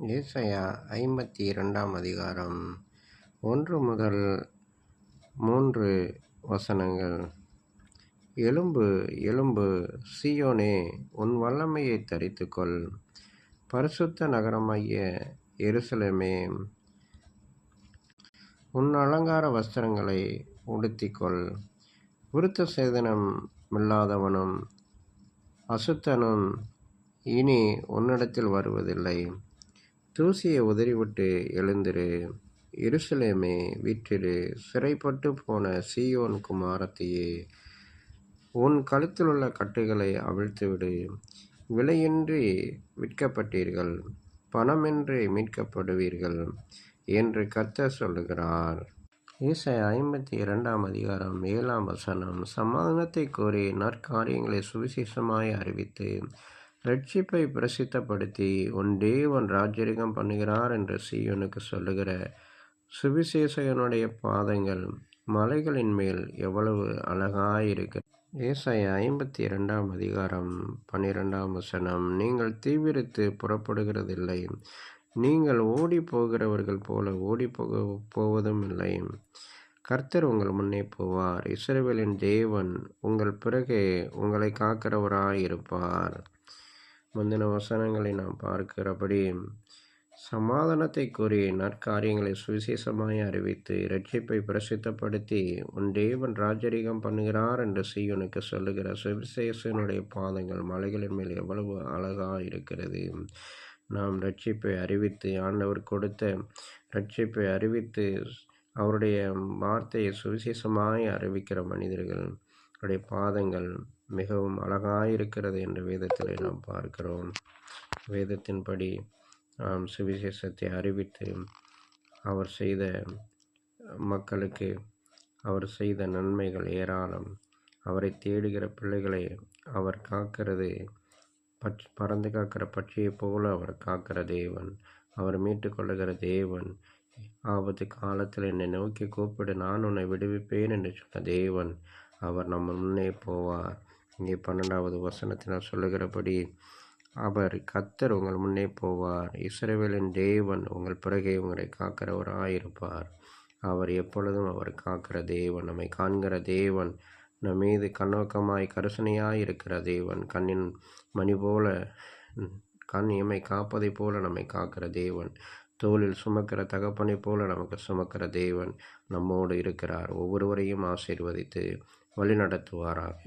ஏசையா ஐம்பத்தி இரண்டாம் அதிகாரம் ஒன்று முதல் மூன்று வசனங்கள். எலும்பு எலும்பு சியோனே உன் வல்லமையை தரித்துக்கொள். பரிசுத்த நகரமாகிய எருசலேமே உன் அலங்கார வஸ்திரங்களை உடுத்திக்கொள். விருத்த சேதனம் இல்லாதவனும் அசுத்தனும் இனி உன்னிடத்தில் வருவதில்லை. தூசியை உதறிவிட்டு எழுந்திரு. எருசலேமே வீற்றிரு. சிறைப்பட்டு போன சீயோன் குமாரத்தையே உன் கழுத்தில் உள்ள கட்டுகளை அவிழ்த்துவிடு. விலையின்றி விற்கப்பட்டீர்கள் பணமின்றி மீட்கப்படுவீர்கள் என்று கர்த்தர் சொல்லுகிறார். ஈசை ஐம்பத்தி இரண்டாம் அதிகாரம் ஏழாம் வசனம். சமாதானத்தை கோரி நற்காரியங்களை சுவிசேஷமாய் அறிவித்து ரட்சிப்பை பிரசித்தப்படுத்தி உன் தேவன் ராஜரிகம் பண்ணுகிறார் என்று சீயோனுக்கு சொல்லுகிற சுவிசேஷகனுடைய பாதங்கள் மலைகளின் மேல் எவ்வளவு அழகாயிருக்க ஏசாய ஐம்பத்தி இரண்டாம் அதிகாரம் பன்னிரெண்டாம் வசனம். நீங்கள் தீவிரித்து புறப்படுகிறதில்லை. நீங்கள் ஓடி போகிறவர்கள் போல ஓடி போக போவதும் இல்லை. கர்த்தர் உங்கள் முன்னே போவார். இஸ்ரேவேலின் தேவன் உங்கள் பிறகே உங்களை காக்கிறவராய் இருப்பார் முந்தின வசனங்களை நாம் பார்க்கிறபடி சமாதானத்தை கூறி நற்காரியங்களை சுவிசேஷமாய் அறிவித்து இரட்சிப்பை பிரசித்தப்படுத்தி உன் தேவன் ராஜரிகம் பண்ணுகிறார் என்று சீயோனுக்கு சொல்லுகிற சுவிசேஷனுடைய பாதங்கள் மலைகளின் மேல் எவ்வளவு அழகாக இருக்கிறது. நாம் ரட்சிப்பை அறிவித்து ஆண்டவர் கொடுத்த ரட்சிப்பை அறிவித்து அவருடைய வார்த்தையை சுவிசேஷமாய் அறிவிக்கிற மனிதர்கள் அவருடைய பாதங்கள் மிகவும் அழகாயிருக்கிறது என்ற வேதத்தில் நாம் பார்க்கிறோம். வேதத்தின்படி நாம் சுவிசேஷத்தை அறிவித்து அவர் செய்த மக்களுக்கு அவர் செய்த நன்மைகள் ஏராளம். அவரை தேடுகிற பிள்ளைகளை அவர் காக்கிறது. பச் பறந்து காக்கிற பட்சியை போல அவர் காக்கிற தேவன். அவர் மீட்டு கொள்ளுகிற தேவன். ஆபத்து காலத்தில் என்னை நோக்கி கூப்பிடு நான் உன்னை விடுவிப்பேன் என்று சொன்ன தேவன். அவர் நம்ம முன்னே போவார். இங்கே பன்னெண்டாவது வசனத்தினால் சொல்லுகிறபடி அவர் கத்தர் உங்கள் முன்னே போவார். இஸ்ரேவேலின் தேவன் உங்கள் பிறகே உங்களை காக்கிறவராயிருப்பார் அவர் எப்பொழுதும் அவர் காக்கிற தேவன் நம்மை காண்கிற தேவன் நம் மீது கண்ணோக்கமாய் கருசனையாய் இருக்கிற தேவன். கண்ணின் மணி போல கண் எம்மை காப்பதை போல நம்மை காக்கிற தேவன். தோளில் சுமக்கிற தகப்பனை போல நமக்கு சுமக்கிற தேவன் நம்மோடு இருக்கிறார். ஒவ்வொருவரையும் ஆசீர்வதித்து வழி நடத்துவாராக